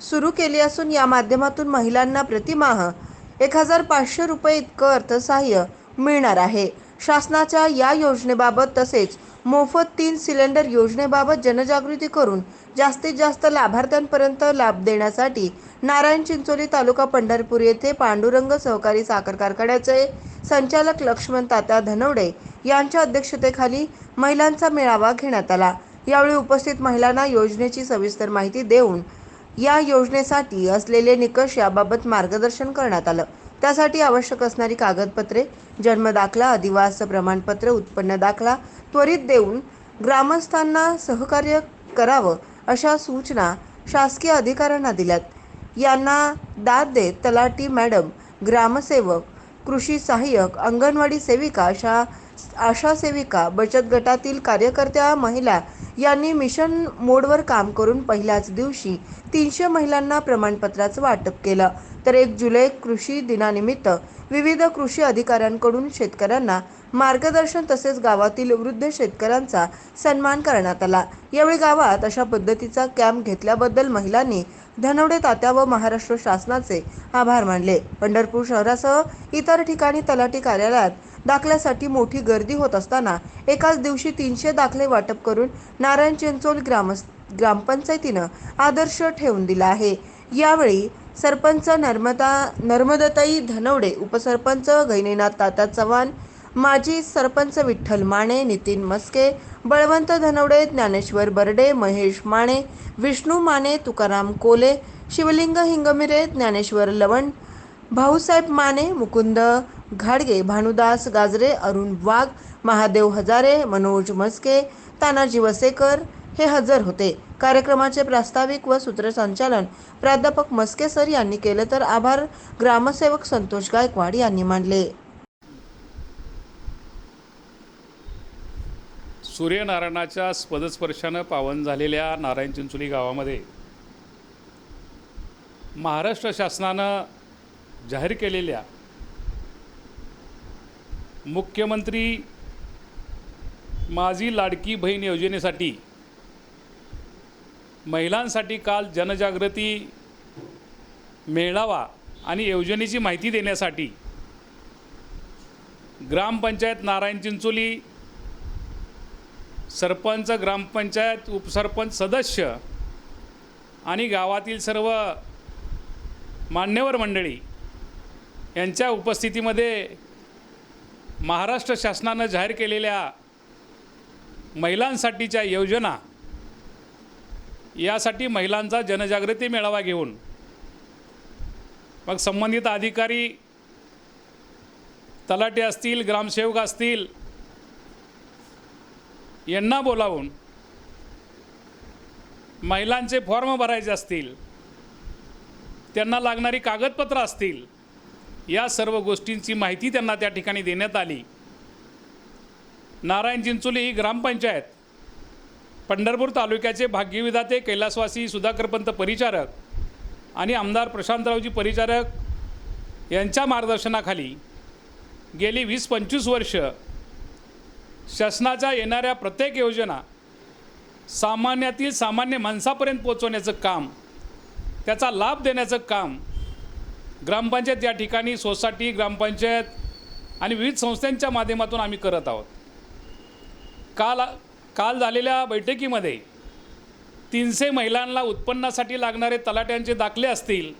सुरू केली असून या माध्यमातून महिलांना प्रतिमाह एक हजार पाचशे रुपये इतकं अर्थसहाय्य मिळणार आहे. शासनाच्या या योजनेबाबत तसेच मोफत तीन सिलेंडर योजनेबाबत जनजागृती करून जास्तीत जास्त लाभार्थ्यांपर्यंत लाभ देण्यासाठी नारायण चिंचोली तालुका पंढरपूर येथे पांडुरंग सहकारी साखर कारखान्याचे संचालक लक्ष्मण तात्या धनवडे यांच्या अध्यक्षतेखाली महिलांचा मेळावा घेण्यात आला. यावेळी उपस्थित महिलांना योजनेची सविस्तर माहिती देऊन या योजनेसाठी असलेले निकष याबाबत मार्गदर्शन करण्यात आलं. त्यासाठी आवश्यक असणारी कागदपत्रे जन्मदाखला अधिवास प्रमाणपत्र उत्पन्न दाखला त्वरित देऊन ग्रामस्थांना सहकार्य करावं अशा सूचना शासकीय अधिकाऱ्यांना दिल्यात. यांना दाद देत तलाटी मॅडम ग्रामसेवक कृषी सहाय्यक अंगणवाडी सेविका अशा आशा सेविका बचत गटातील कार्यकर्त्या महिला यांनी मिशन मोडवर काम करून पहिल्याच दिवशी तीनशे महिलांना प्रमाणपत्राचं वाटप केलं. तर एक जुलै कृषी दिनानिमित्त विविध कृषी अधिकाऱ्यांकडून शेतकऱ्यांना मार्गदर्शन तसेच गावातील वृद्ध शेतकऱ्यांचा सन्मान करण्यात आला. यावेळी गावात अशा पद्धतीचा कॅम्प घेतल्याबद्दल महिलांनी धनवडे तात्या व महाराष्ट्र शासनाचे आभार मानले. पंढरपूर शहरासह इतर ठिकाणी तलाठी कार्यालयात दाखल्यासाठी मोठी गर्दी होत असताना एकाच दिवशी तीनशे दाखले वाटप करून नारायण चिंचोल ग्राम ग्रामपंचायतीनं आदर्श ठेवून दिला आहे. यावेळी सरपंच नर्मदा नर्मदताई धनवडे उपसरपंच गैनीनाथ तात्या चव्हाण माजी सरपंच विठ्ठल माने नितीन मस्के बळवंत धनवडे ज्ञानेश्वर बर्डे महेश माने विष्णू माने तुकाराम कोले शिवलिंग हिंगमिरे ज्ञानेश्वर लवण भाऊसाहेब माने मुकुंद घाडगे भानुदास गाजरे अरुण वाघ महादेव हजारे मनोज मस्के तानाजी वसेकर हे हजर होते. कार्यक्रमाचे प्रास्ताविक व सूत्रसंचालन प्राध्यापक मस्के सर यांनी केले तर आभार. ग्रामसेवक संतोष गायकवाड यांनी मानले. सूर्यनारायणाच्या पदस्पर्शानं पावन झालेल्या नारायण चिंचोली गावामध्ये महाराष्ट्र शासनानं जाहीर केलेल्या मुख्यमंत्री माझी लाडकी बहीण योजनेसाठी महिलांसाठी काल जनजागृती मेळावा आणि योजनेची माहिती देण्यासाठी ग्रामपंचायत नारायण चिंचोली सरपंच ग्रामपंचायत उपसरपंच सदस्य आणि गावातील सर्व मान्यवर मंडळी यांच्या उपस्थितीमध्ये महाराष्ट्र शासनानं जाहीर केलेल्या महिलांसाठीच्या योजना यासाठी महिलांचा जनजागृती मेळावा घेऊन मग संबंधित अधिकारी तलाटे असतील ग्रामसेवक असतील यांना बोलावून महिलांचे फॉर्म भरायचे असतील त्यांना लागणारी कागदपत्रं असतील या सर्व गोष्टींची माहिती त्यांना त्या ठिकाणी देण्यात आली. नारायण चिंचोली ही ग्रामपंचायत. पंढरपूर तालुक्याचे भाग्यविधाते कैलासवासी सुधाकरपंत परिचारक आणि आमदार प्रशांतरावजी परिचारक यांच्या मार्गदर्शनाखाली गेली वीस पंचवीस वर्ष शासनाच्या येणाऱ्या प्रत्येक योजना सामान्यातील सामान्य माणसापर्यंत पोचवण्याचं काम त्याचा लाभ देण्याचं काम ग्रामपंचायत या ठिकाणी सोसायटी ग्रामपंचायत आणि विविध संस्थांच्या माध्यमातून आम्ही करत आहोत. काल काल झालेल्या बैठकीमध्ये तीनशे महिलांना उत्पन्नासाठी लागणारे तलाट्यांचे दाखले असतील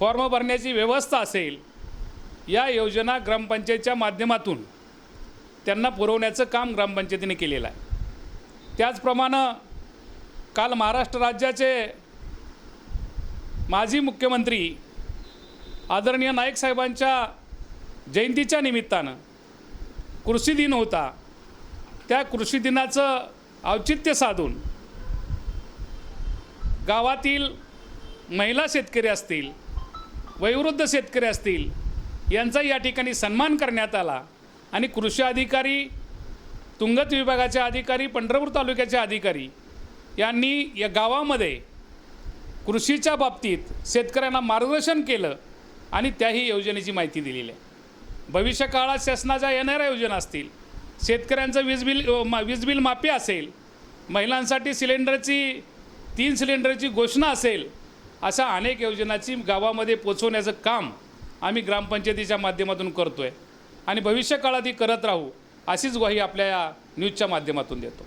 फॉर्म भरण्याची व्यवस्था असेल या योजना ग्रामपंचायतच्या माध्यमातून त्यांना पुरवण्याचं काम ग्रामपंचायतीने केलेलं आहे. त्याचप्रमाणे काल महाराष्ट्र राज्याचे माजी मुख्यमंत्री आदरणीय नाईक साहेबांच्या जयंतीच्या निमित्तानं कृषी दिन होता. त्या कृषी दिनाचं औचित्य साधून गावातील महिला शेतकरी असतील वयोवृद्ध शेतकरी असतील यांचा या ठिकाणी सन्मान करण्यात आला. आणि कृषी अधिकारी तुंगत विभागाचे अधिकारी पंढरपूर तालुक्याचे अधिकारी यांनी या गावामध्ये कृषीच्या बाबतीत शेतकऱ्यांना मार्गदर्शन केलं. आणि त्याही योजनेची माहिती दिलेली आहे. भविष्य काळात शासनाच्या येणाऱ्या योजना असतील शेतकऱ्यांचं वीज बिल मा- वीज बिल माफी असेल महिलांसाठी सिलेंडरची तीन सिलेंडरची घोषणा असेल अशा अनेक योजनाची गावामध्ये पोचवण्याचं काम आम्ही ग्रामपंचायतीच्या माध्यमातून करतो आहे आणि भविष्य काळात ही करत राहू अशीच ग्वाही आपल्या या न्यूजच्या माध्यमातून देतो.